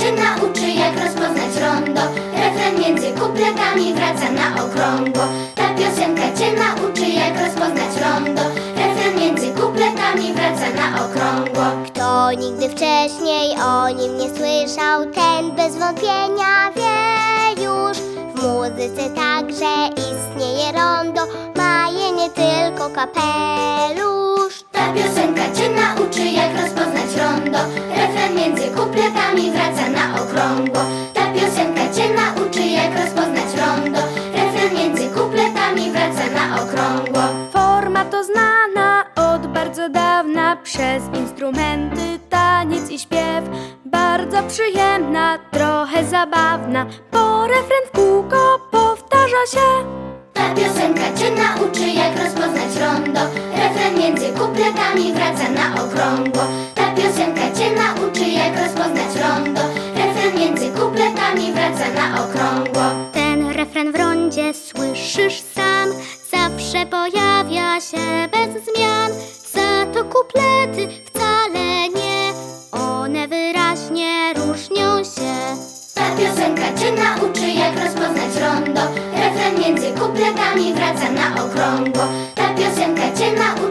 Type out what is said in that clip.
cię nauczy jak rozpoznać rondo Refren między kupletami wraca na okrągło Ta piosenka cię nauczy jak rozpoznać rondo Refren między kupletami wraca na okrągło Kto nigdy wcześniej o nim nie słyszał, ten bez wątpienia wie już. W muzyce także istnieje rondo, ma je nie tylko kapelusz. Forma to znana od bardzo dawna. Przez instrumenty, taniec i śpiew. Bardzo przyjemna, trochę zabawna, bo refren w kółko powtarza się. Ta piosenka cię nauczy jak rozpoznać rondo. Refren między kupletami wraca na okrągło. Ta piosenka cię nauczy jak rozpoznać rondo. Refren między kupletami wraca na okrągło. Ten refren w rondzie słyszysz sam, zawsze pojawia się bez zmian. Za to kuplety wcale nie, one wyraźnie różnią się. Ta piosenka cię nauczy jak rozpoznać rondo Refren między kupletami wraca na okrągło Ta piosenka cię nauczy